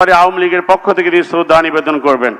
আওয়ামী লীগের পক্ষ থেকে তিনি শ্রদ্ধা নিবেদন করবেন।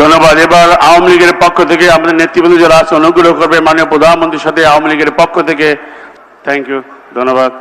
ধন্যবাদ। এবার আওয়ামী লীগের পক্ষ থেকে আমাদের নেতৃবৃন্দ যারা আছে অনুগ্রহ করবে মাননীয় প্রধানমন্ত্রীর সাথে আওয়ামী লীগের পক্ষ থেকে। থ্যাংক ইউ ধন্যবাদ।